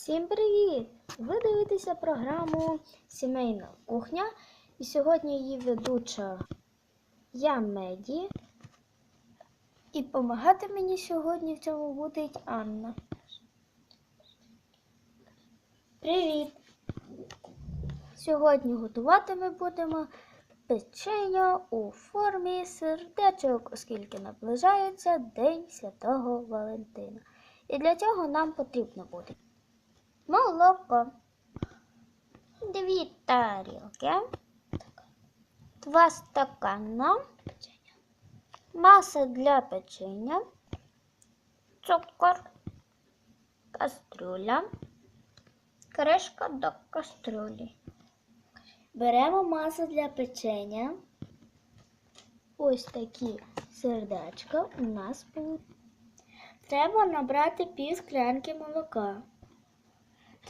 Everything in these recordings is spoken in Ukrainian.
Всім привіт! Ви дивитеся програму Сімейна кухня. І сьогодні її ведуча я Меді. І допомагати мені сьогодні в цьому буде Анна. Привіт! Сьогодні готувати ми будемо печення у формі сердечок, оскільки наближається День Святого Валентина. І для цього нам потрібно буде молоко, дві тарілки, два стакана, маса для печення, цукор, кастрюля, кришка до кастрюлі. Беремо масу для печення. Ось такі сердечка у нас будуть. Треба набрати пів склянки молока.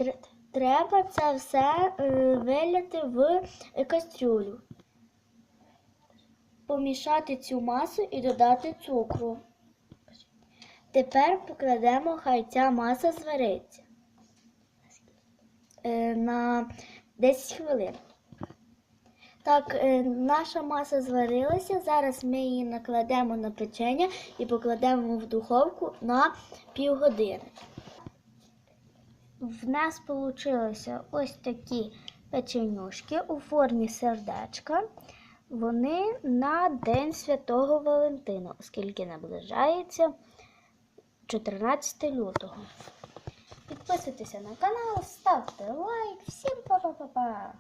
Тр- Треба це все е, виляти в кастрюлю. Помішати цю масу і додати цукру. Тепер покладемо, хай ця маса звариться е, на 10 хвилин. Так, е, наша маса зварилася. Зараз ми її накладемо на печення і покладемо в духовку на півгодини. В нас вийшли ось такі печенюшки у формі сердечка. Вони на День Святого Валентина, оскільки наближається 14 лютого. Підписуйтеся на канал, ставте лайк. Всім па-па-па-па!